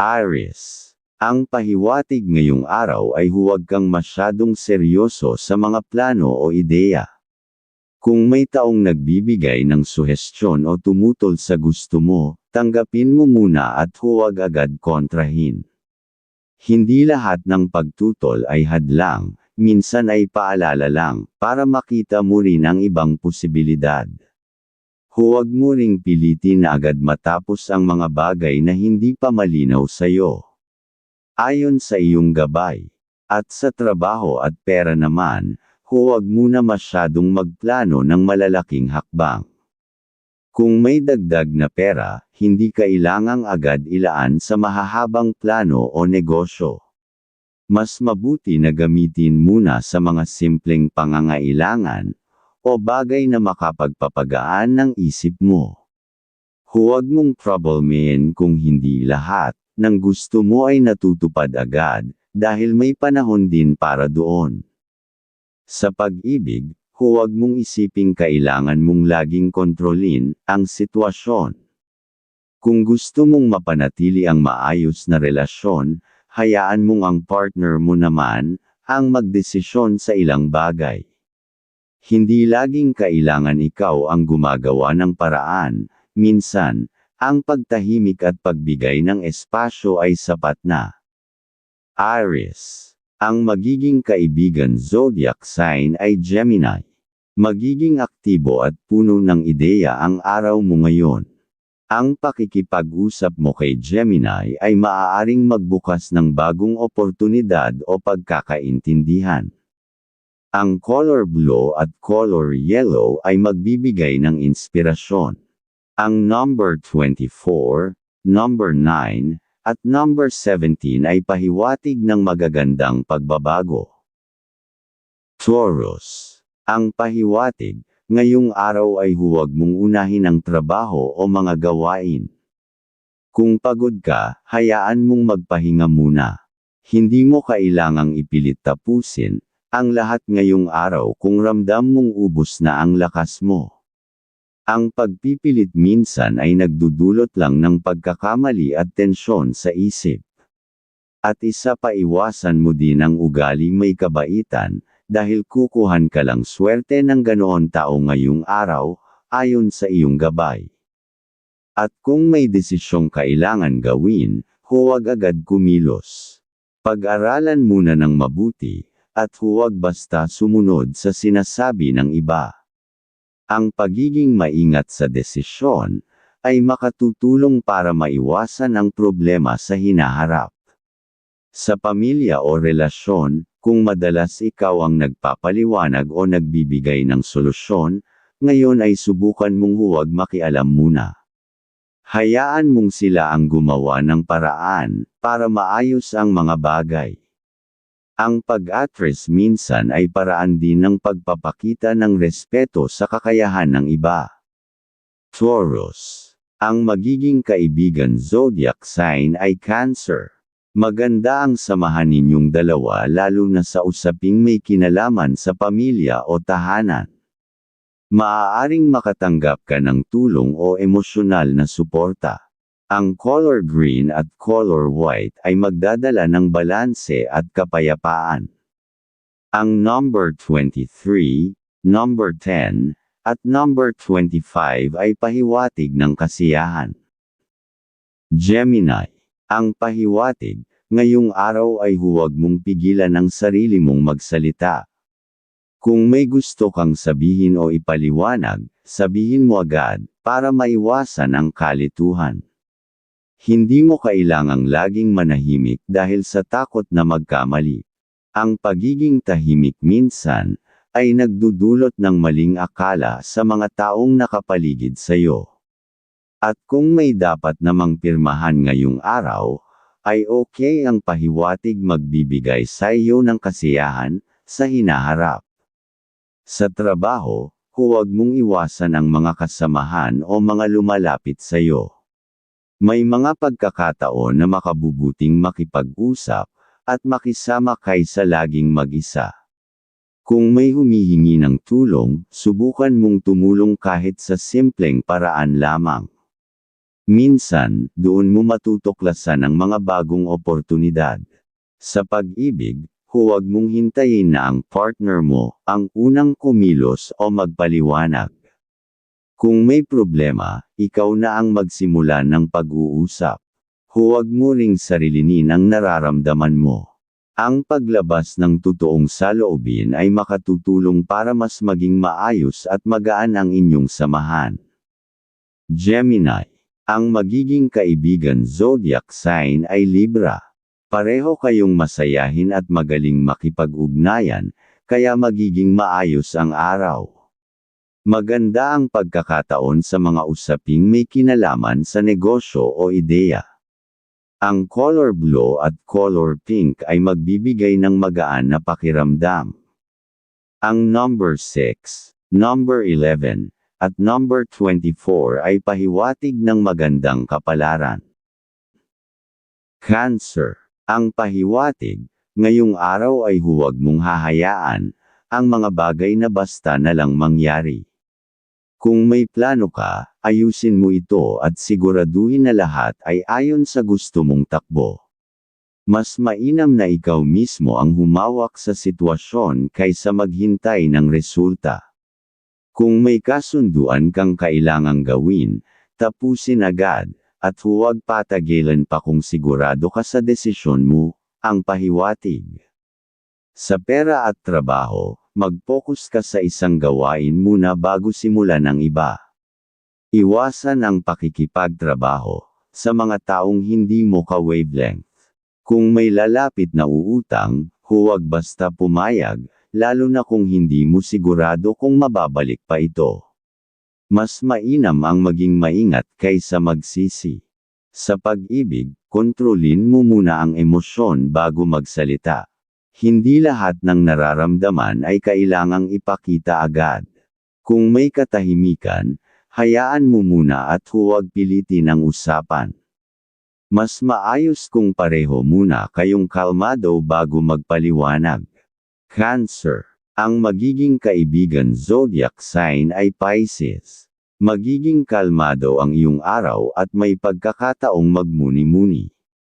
Aries. Ang pahiwatig ngayong araw ay huwag kang masyadong seryoso sa mga plano o ideya. Kung may taong nagbibigay ng suhestyon o tumutol sa gusto mo, tanggapin mo muna at huwag agad kontrahin. Hindi lahat ng pagtutol ay hadlang, minsan ay paalala lang, para makita mo rin ang ibang posibilidad. Huwag mo ring pilitin na agad matapos ang mga bagay na hindi pa malinaw sa'yo. Ayon sa iyong gabay. At sa trabaho at pera naman, huwag muna masyadong magplano ng malalaking hakbang. Kung may dagdag na pera, hindi kailangang agad ilaan sa mahahabang plano o negosyo. Mas mabuti na gamitin muna sa mga simpleng pangangailangan, o bagay na makapagpapagaan ng isip mo. Huwag mong problemahin kung hindi lahat ng gusto mo ay natutupad agad, dahil may panahon din para doon. Sa pag-ibig, huwag mong isiping kailangan mong laging kontrolin ang sitwasyon. Kung gusto mong mapanatili ang maayos na relasyon, hayaan mong ang partner mo naman ang magdesisyon sa ilang bagay. Hindi laging kailangan ikaw ang gumagawa ng paraan, minsan, ang pagtahimik at pagbigay ng espasyo ay sapat na. Aries. Ang magiging kaibigan zodiac sign ay Gemini. Magiging aktibo at puno ng ideya ang araw mo ngayon. Ang pakikipag-usap mo kay Gemini ay maaaring magbukas ng bagong oportunidad o pagkakaintindihan. Ang color blue at color yellow ay magbibigay ng inspirasyon. Ang number 24, number 9, at number 17 ay pahiwatig ng magagandang pagbabago. Taurus. Ang pahiwatig, ngayong araw ay huwag mong unahin ang trabaho o mga gawain. Kung pagod ka, hayaan mong magpahinga muna. Hindi mo kailangang ipilit tapusin, ang lahat ngayong araw kung ramdam mong ubos na ang lakas mo. Ang pagpipilit minsan ay nagdudulot lang ng pagkakamali at tensyon sa isip. At isa pa iwasan mo din ang ugali may kabaitan, dahil kukuhan ka lang swerte ng ganoon tao ngayong araw, ayon sa iyong gabay. At kung may desisyong kailangan gawin, huwag agad kumilos. Pag-aralan muna ng mabuti, at huwag basta sumunod sa sinasabi ng iba. Ang pagiging maingat sa desisyon, ay makatutulong para maiwasan ang problema sa hinaharap. Sa pamilya o relasyon, kung madalas ikaw ang nagpapaliwanag o nagbibigay ng solusyon, ngayon ay subukan mong huwag makialam muna. Hayaan mong sila ang gumawa ng paraan, para maayos ang mga bagay. Ang pag-atres minsan ay paraan din ng pagpapakita ng respeto sa kakayahan ng iba. Taurus. Ang magiging kaibigan zodiac sign ay Cancer. Maganda ang samahan ninyong dalawa lalo na sa usaping may kinalaman sa pamilya o tahanan. Maaaring makatanggap ka ng tulong o emosyonal na suporta. Ang color green at color white ay magdadala ng balanse at kapayapaan. Ang number 23, number 10, at number 25 ay pahiwatig ng kasiyahan. Gemini. Ang pahiwatig, ngayong araw ay huwag mong pigilan ang sarili mong magsalita. Kung may gusto kang sabihin o ipaliwanag, sabihin mo agad, para maiwasan ang kalituhan. Hindi mo kailangang laging manahimik dahil sa takot na magkamali. Ang pagiging tahimik minsan, ay nagdudulot ng maling akala sa mga taong nakapaligid sa iyo. At kung may dapat namang pirmahan ngayong araw, ay okay ang pahiwatig magbibigay sa iyo ng kasiyahan, sa hinaharap. Sa trabaho, huwag mong iwasan ang mga kasamahan o mga lumalapit sa iyo. May mga pagkakataon na makabubuting makipag-usap, at makisama kaysa laging mag-isa. Kung may humihingi ng tulong, subukan mong tumulong kahit sa simpleng paraan lamang. Minsan, doon mo matutuklasan ang mga bagong oportunidad. Sa pag-ibig, huwag mong hintayin na ang partner mo ang unang kumilos o magpaliwanag. Kung may problema, ikaw na ang magsimula ng pag-uusap. Huwag mo ring sarilinin ang nararamdaman mo. Ang paglabas ng totoong saloobin ay makatutulong para mas maging maayos at magaan ang inyong samahan. Gemini. Ang magiging kaibigan zodiac sign ay Libra. Pareho kayong masayahin at magaling makipag-ugnayan, kaya magiging maayos ang araw. Maganda ang pagkakataon sa mga usaping may kinalaman sa negosyo o ideya. Ang color blue at color pink ay magbibigay ng magaan na pakiramdam. Ang number 6, number 11, at number 24 ay pahiwatig ng magandang kapalaran. Cancer ang pahiwatig, ngayong araw ay huwag mong hahayaan, ang mga bagay na basta na lang mangyari. Kung may plano ka, ayusin mo ito at siguraduhin na lahat ay ayon sa gusto mong takbo. Mas mainam na ikaw mismo ang humawak sa sitwasyon kaysa maghintay ng resulta. Kung may kasunduan kang kailangang gawin, tapusin agad, at huwag patagilan pa kung sigurado ka sa desisyon mo, ang pahiwatig. Sa pera at trabaho, mag-focus ka sa isang gawain muna bago simulan ang iba. Iwasan ang pakikipagtrabaho sa mga taong hindi mo ka-wavelength. Kung may lalapit na uutang, huwag basta pumayag, lalo na kung hindi mo sigurado kung mababalik pa ito. Mas mainam ang maging maingat kaysa magsisi. Sa pag-ibig, kontrolin mo muna ang emosyon bago magsalita. Hindi lahat ng nararamdaman ay kailangang ipakita agad. Kung may katahimikan, hayaan mo muna at huwag pilitin ang usapan. Mas maayos kung pareho muna kayong kalmado bago magpaliwanag. Cancer ang magiging kaibigan zodiac sign ay Pisces. Magiging kalmado ang iyong araw at may pagkakataong magmuni-muni.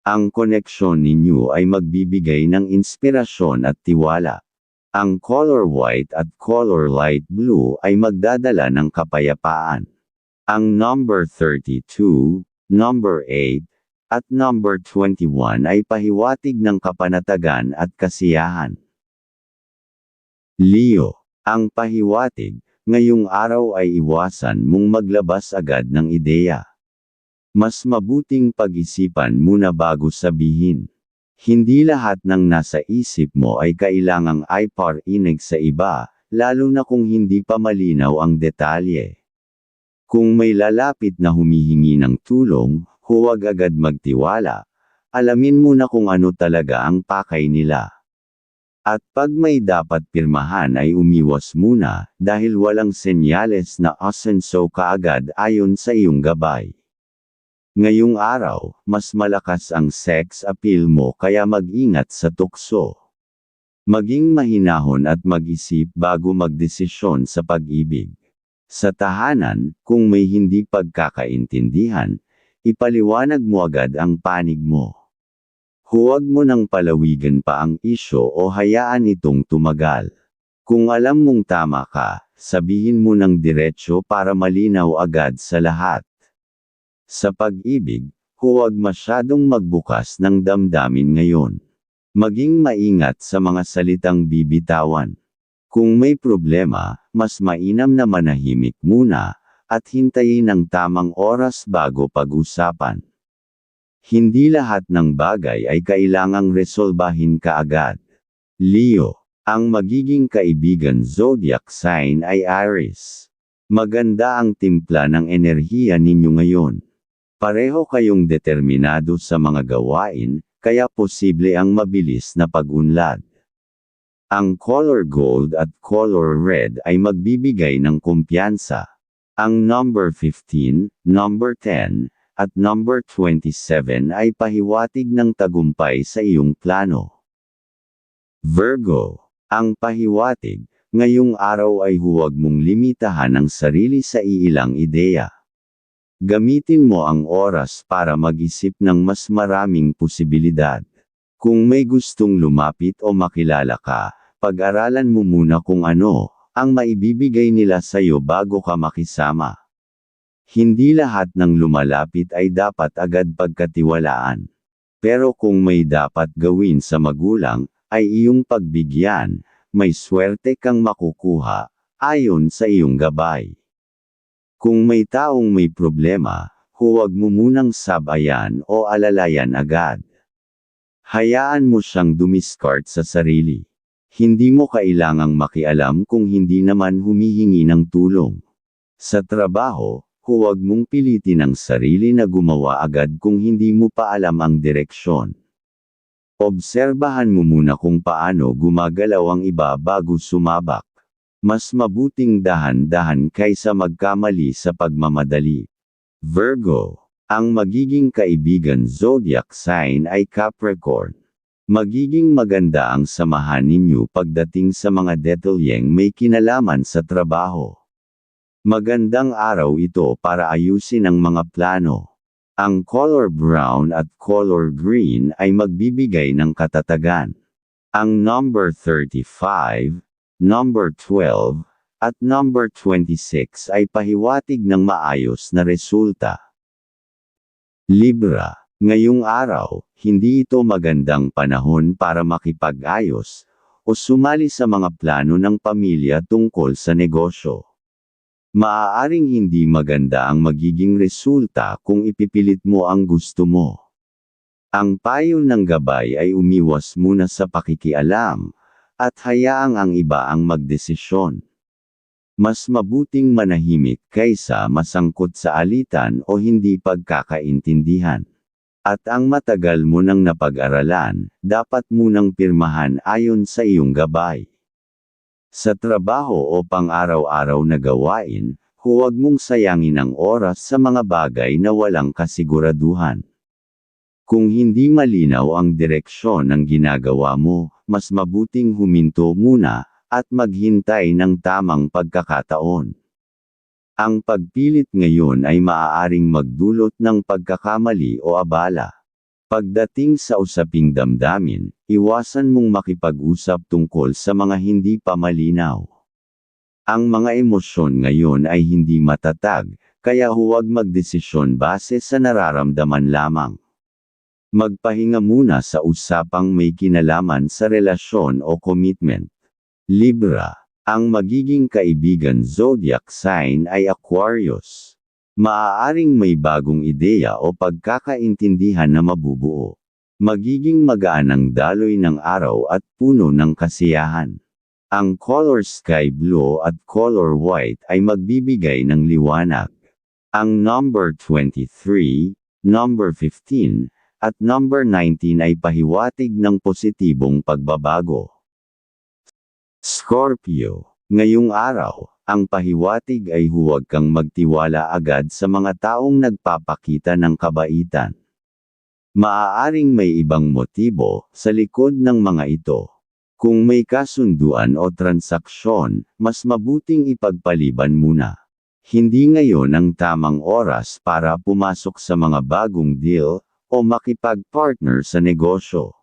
Ang koneksyon ninyo ay magbibigay ng inspirasyon at tiwala. Ang color white at color light blue ay magdadala ng kapayapaan. Ang number 32, number 8, at number 21 ay pahiwatig ng kapanatagan at kasiyahan. Leo, ang pahiwatig, ngayong araw ay iwasan mong maglabas agad ng ideya. Mas mabuting pag-isipan muna bago sabihin. Hindi lahat ng nasa isip mo ay kailangang iparinig sa iba, lalo na kung hindi pa malinaw ang detalye. Kung may lalapit na humihingi ng tulong, huwag agad magtiwala. Alamin mo na kung ano talaga ang pakay nila. At pag may dapat pirmahan ay umiwas muna, dahil walang senyales na asenso kaagad ayon sa iyong gabay. Ngayong araw, mas malakas ang sex appeal mo kaya mag-ingat sa tukso. Maging mahinahon at mag-isip bago magdesisyon sa pag-ibig. Sa tahanan, kung may hindi pagkakaintindihan, ipaliwanag mo agad ang panig mo. Huwag mo nang palawigan pa ang isyo o hayaan itong tumagal. Kung alam mong tama ka, sabihin mo ng diretsyo para malinaw agad sa lahat. Sa pag-ibig, huwag masyadong magbukas ng damdamin ngayon. Maging maingat sa mga salitang bibitawan. Kung may problema, mas mainam na manahimik muna, at hintayin ang tamang oras bago pag-usapan. Hindi lahat ng bagay ay kailangang resolbahin kaagad. Leo, ang magiging kaibigan zodiac sign ay Aries. Maganda ang timpla ng enerhiya ninyo ngayon. Pareho kayong determinado sa mga gawain, kaya posible ang mabilis na pag-unlad. Ang color gold at color red ay magbibigay ng kumpiyansa. Ang number 15, number 10, at number 27 ay pahiwatig ng tagumpay sa iyong plano. Virgo, ang pahiwatig, ngayong araw ay huwag mong limitahan ang sarili sa iilang ideya. Gamitin mo ang oras para mag-isip ng mas maraming posibilidad. Kung may gustong lumapit o makilala ka, pag-aralan mo muna kung ano ang maibibigay nila sa iyo bago ka makisama. Hindi lahat ng lumalapit ay dapat agad pagkatiwalaan. Pero kung may dapat gawin sa magulang, ay iyong pagbigyan, may swerte kang makukuha, ayon sa iyong gabay. Kung may taong may problema, huwag mo munang sabayan o alalayan agad. Hayaan mo siyang dumiskart sa sarili. Hindi mo kailangang makialam kung hindi naman humihingi ng tulong. Sa trabaho, huwag mong pilitin ang sarili na gumawa agad kung hindi mo pa alam ang direksyon. Obserbahan mo muna kung paano gumagalaw ang iba bago sumabak. Mas mabuting dahan-dahan kaysa magkamali sa pagmamadali. Virgo, ang magiging kaibigan zodiac sign ay Capricorn. Magiging maganda ang samahan ninyo pagdating sa mga detalyeng may kinalaman sa trabaho. Magandang araw ito para ayusin ang mga plano. Ang color brown at color green ay magbibigay ng katatagan. Ang number 35, number 12, at number 26 ay pahiwatig ng maayos na resulta. Libra, ngayong araw, hindi ito magandang panahon para makipag-ayos o sumali sa mga plano ng pamilya tungkol sa negosyo. Maaaring hindi maganda ang magiging resulta kung ipipilit mo ang gusto mo. Ang payo ng gabay ay umiwas muna sa pakikialam, at hayaang ang iba ang magdesisyon. Mas mabuting manahimik kaysa masangkot sa alitan o hindi pagkakaintindihan. At ang matagal mo nang napag-aralan, dapat munang pirmahan ayon sa iyong gabay. Sa trabaho o pang-araw-araw na gawain, huwag mong sayangin ang oras sa mga bagay na walang kasiguraduhan. Kung hindi malinaw ang direksyon ng ginagawa mo, mas mabuting huminto muna, at maghintay ng tamang pagkakataon. Ang pagpilit ngayon ay maaaring magdulot ng pagkakamali o abala. Pagdating sa usaping damdamin, iwasan mong makipag-usap tungkol sa mga hindi pa malinaw. Ang mga emosyon ngayon ay hindi matatag, kaya huwag magdesisyon base sa nararamdaman lamang. Magpahinga muna sa usapang may kinalaman sa relasyon o commitment. Libra, ang magiging kaibigan zodiac sign ay Aquarius. Maaaring may bagong ideya o pagkakaintindihan na mabubuo. Magiging magaan ang daloy ng araw at puno ng kasiyahan. Ang color sky blue at color white ay magbibigay ng liwanag. Ang number 23, number 15, at number 19 ay pahiwatig ng positibong pagbabago. Scorpio, ngayong araw, ang pahiwatig ay huwag kang magtiwala agad sa mga taong nagpapakita ng kabaitan. Maaaring may ibang motibo sa likod ng mga ito. Kung may kasunduan o transaksyon, mas mabuting ipagpaliban muna. Hindi ngayon ang tamang oras para pumasok sa mga bagong deal o makipag-partner sa negosyo.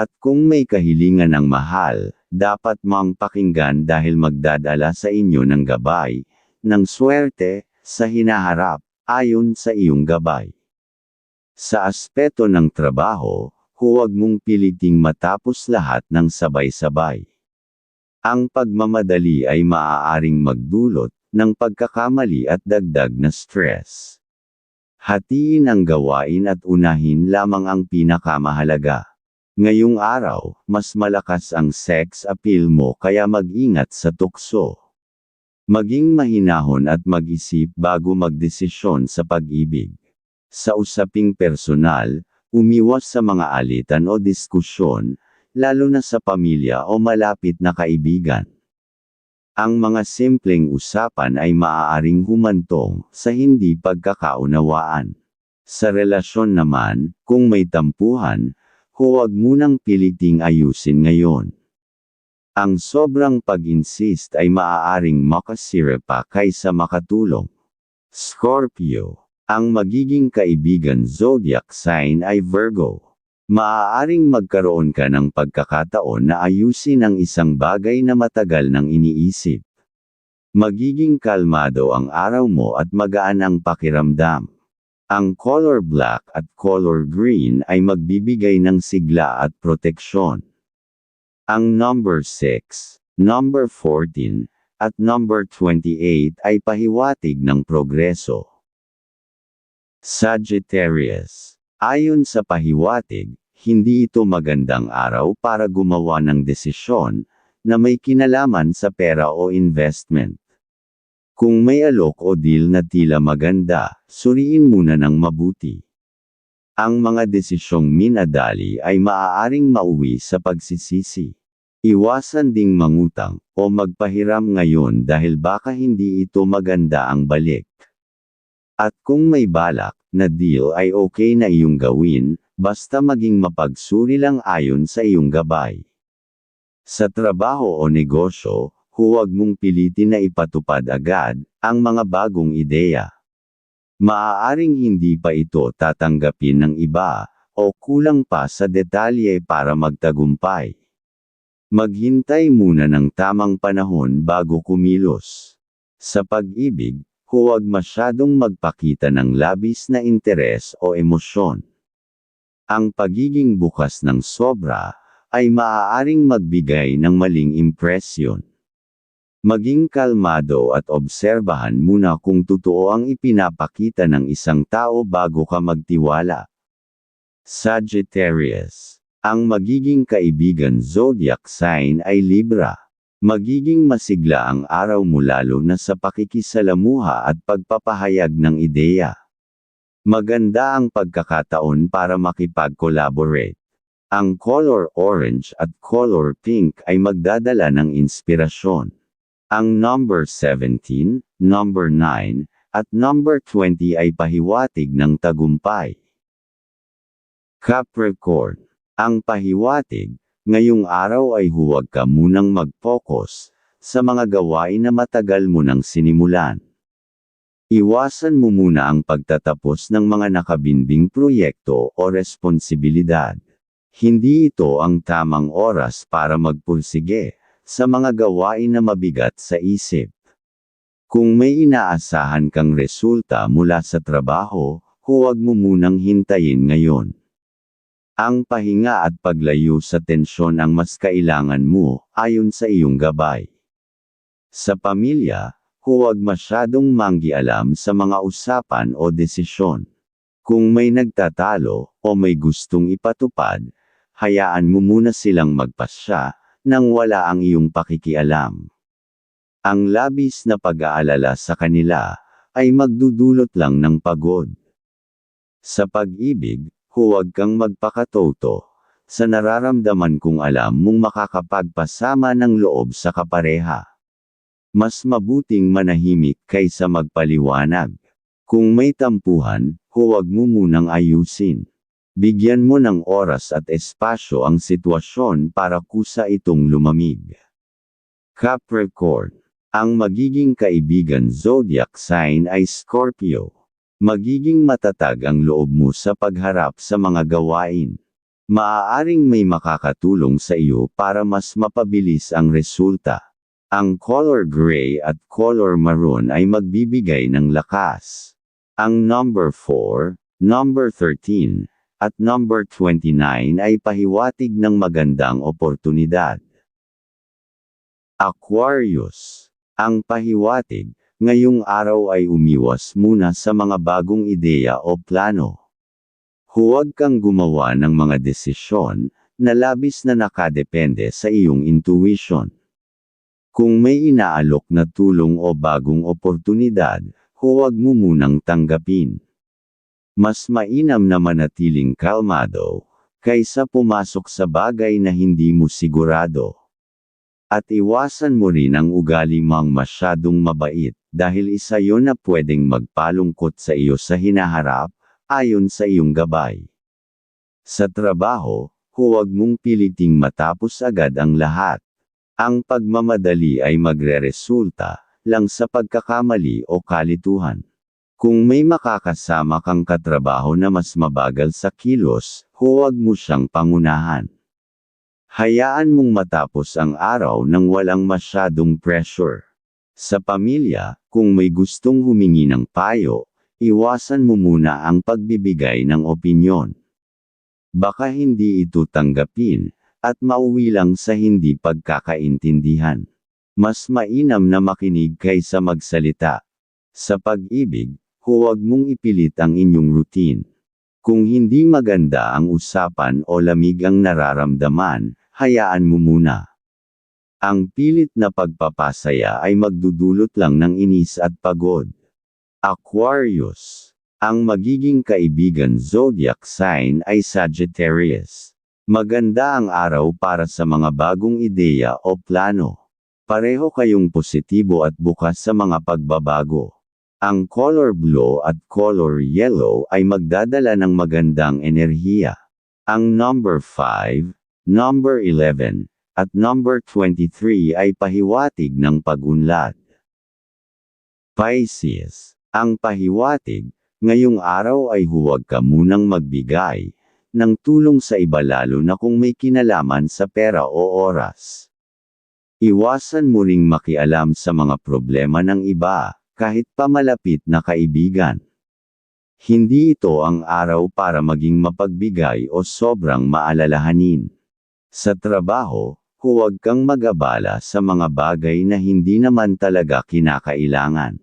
At kung may kahilingan ng mahal, dapat mang pakinggan dahil magdadala sa inyo ng gabay, ng swerte, sa hinaharap, ayon sa iyong gabay. Sa aspeto ng trabaho, huwag mong piliting matapos lahat ng sabay-sabay. Ang pagmamadali ay maaaring magdulot ng pagkakamali at dagdag na stress. Hatiin ang gawain at unahin lamang ang pinakamahalaga. Ngayong araw, mas malakas ang sex appeal mo kaya mag-ingat sa tukso. Maging mahinahon at mag-isip bago magdesisyon sa pag-ibig. Sa usaping personal, umiwas sa mga alitan o diskusyon, lalo na sa pamilya o malapit na kaibigan. Ang mga simpleng usapan ay maaaring humantong sa hindi pagkakaunawaan. Sa relasyon naman, kung may tampuhan, huwag munang piliting ayusin ngayon. Ang sobrang pag-insist ay maaaring makasira pa kaysa makatulong. Scorpio. Ang magiging kaibigan zodiac sign ay Virgo. Maaaring magkaroon ka ng pagkakataon na ayusin ang isang bagay na matagal nang iniisip. Magiging kalmado ang araw mo at magaan ang pakiramdam. Ang color black at color green ay magbibigay ng sigla at proteksyon. Ang number 6, number 14, at number 28 ay pahiwatig ng progreso. Sagittarius. Ayon sa pahiwatig, hindi ito magandang araw para gumawa ng desisyon na may kinalaman sa pera o investment. Kung may alok o deal na tila maganda, suriin muna ng mabuti. Ang mga desisyong minadali ay maaaring mauwi sa pagsisisi. Iwasan ding mangutang o magpahiram ngayon dahil baka hindi ito maganda ang balik. At kung may balak na deal ay okay na iyong gawin, basta maging mapagsuri lang ayon sa iyong gabay. Sa trabaho o negosyo, huwag mong pilitin na ipatupad agad ang mga bagong ideya. Maaaring hindi pa ito tatanggapin ng iba, o kulang pa sa detalye para magtagumpay. Maghintay muna ng tamang panahon bago kumilos. Sa pag-ibig, huwag masyadong magpakita ng labis na interes o emosyon. Ang pagiging bukas ng sobra, ay maaaring magbigay ng maling impresyon. Maging kalmado at obserbahan muna kung totoo ang ipinapakita ng isang tao bago ka magtiwala. Sagittarius. Ang magiging kaibigan zodiac sign ay Libra. Magiging masigla ang araw mo lalo na sa pakikisalamuha at pagpapahayag ng ideya. Maganda ang pagkakataon para makipag-collaborate. Ang color orange at color pink ay magdadala ng inspirasyon. Ang number 17, number 9, at number 20 ay pahiwatig ng tagumpay. Capricorn. Ang pahiwatig, ngayong araw ay huwag ka munang mag-focus sa mga gawain na matagal mo nang sinimulan. Iwasan mo muna ang pagtatapos ng mga nakabinbing proyekto o responsibilidad. Hindi ito ang tamang oras para magpursige sa mga gawain na mabigat sa isip. Kung may inaasahan kang resulta mula sa trabaho, huwag mo munang hintayin ngayon. Ang pahinga at paglayo sa tensyon ang mas kailangan mo, ayon sa iyong gabay. Sa pamilya, huwag masyadong manggialam sa mga usapan o desisyon. Kung may nagtatalo, o may gustong ipatupad, hayaan mo muna silang magpasya, nang wala ang iyong pakikialam. Ang labis na pag-aalala sa kanila, ay magdudulot lang ng pagod. Sa pag-ibig, huwag kang magpakatoto, sa nararamdaman kung alam mong makakapagpasama ng loob sa kapareha. Mas mabuting manahimik kaysa magpaliwanag. Kung may tampuhan, huwag mo munang ayusin. Bigyan mo ng oras at espasyo ang sitwasyon para kusa itong lumamig. Capricorn. Ang magiging kaibigan zodiac sign ay Scorpio. Magiging matatag ang loob mo sa pagharap sa mga gawain. Maaaring may makakatulong sa iyo para mas mapabilis ang resulta. Ang color gray at color maroon ay magbibigay ng lakas. Ang number 4, number 13, at number 29 ay pahiwatig ng magandang oportunidad. Aquarius. Ang pahiwatig, ngayong araw ay umiwas muna sa mga bagong ideya o plano. Huwag kang gumawa ng mga desisyon na labis na nakadepende sa iyong intuition. Kung may inaalok na tulong o bagong oportunidad, huwag mo munang tanggapin. Mas mainam na manatiling kalmado, kaysa pumasok sa bagay na hindi mo sigurado. At iwasan mo rin ang ugali mang masyadong mabait, dahil isa yon na pwedeng magpalungkot sa iyo sa hinaharap, ayon sa iyong gabay. Sa trabaho, huwag mong piliting matapos agad ang lahat. Ang pagmamadali ay magreresulta lang sa pagkakamali o kalituhan. Kung may makakasama kang katrabaho na mas mabagal sa kilos, huwag mo siyang pangunahan. Hayaan mong matapos ang araw nang walang masyadong pressure. Sa pamilya, kung may gustong humingi ng payo, iwasan mo muna ang pagbibigay ng opinyon. Baka hindi ito tanggapin, at mauwi lang sa hindi pagkakaintindihan. Mas mainam na makinig kaysa magsalita. Sa pag-ibig, huwag mong ipilit ang inyong routine. Kung hindi maganda ang usapan o lamig ang nararamdaman, hayaan mo muna. Ang pilit na pagpapasaya ay magdudulot lang ng inis at pagod. Aquarius. Ang magiging kaibigan zodiac sign ay Sagittarius. Maganda ang araw para sa mga bagong ideya o plano. Pareho kayong positibo at bukas sa mga pagbabago. Ang color blue at color yellow ay magdadala ng magandang enerhiya. Ang number 5, number 11, at number 23 ay pahiwatig ng pagunlad. Pisces. Ang pahiwatig, ngayong araw ay huwag ka munang magbigay ng tulong sa iba lalo na kung may kinalaman sa pera o oras. Iwasan mo ring makialam sa mga problema ng iba, kahit pa malapit na kaibigan. Hindi ito ang araw para maging mapagbigay o sobrang maalalahanin. Sa trabaho, huwag kang mag-abala sa mga bagay na hindi naman talaga kinakailangan.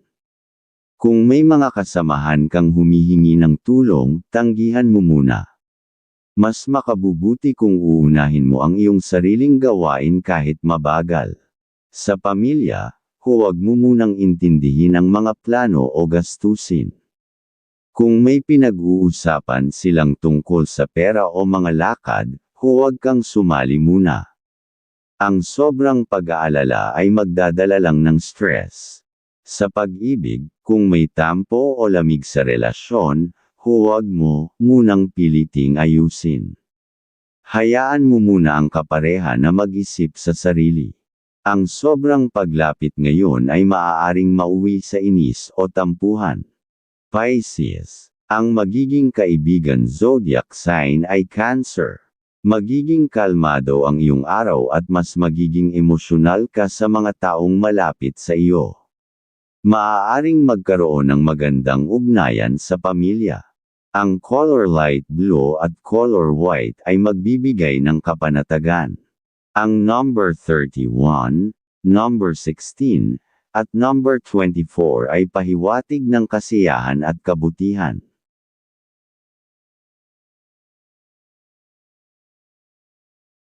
Kung may mga kasamahan kang humihingi ng tulong, tanggihan mo muna. Mas makabubuti kung uunahin mo ang iyong sariling gawain kahit mabagal. Sa pamilya, huwag mo munang intindihin ang mga plano o gastusin. Kung may pinag-uusapan silang tungkol sa pera o mga lakad, huwag kang sumali muna. Ang sobrang pag-aalala ay magdadala lang ng stress. Sa pag-ibig, kung may tampo o lamig sa relasyon, huwag mo munang piliting ayusin. Hayaan mo muna ang kapareha na mag-isip sa sarili. Ang sobrang paglapit ngayon ay maaaring mauwi sa inis o tampuhan. Pisces. Ang magiging kaibigan zodiac sign ay Cancer. Magiging kalmado ang iyong araw at mas magiging emosyonal ka sa mga taong malapit sa iyo maaaring magkaroon ng magandang ugnayan sa pamilya. Ang color light blue at color white ay magbibigay ng kapanatagan. Ang number 31, number 16, at number 24 ay pahiwatig ng kasiyahan at kabutihan.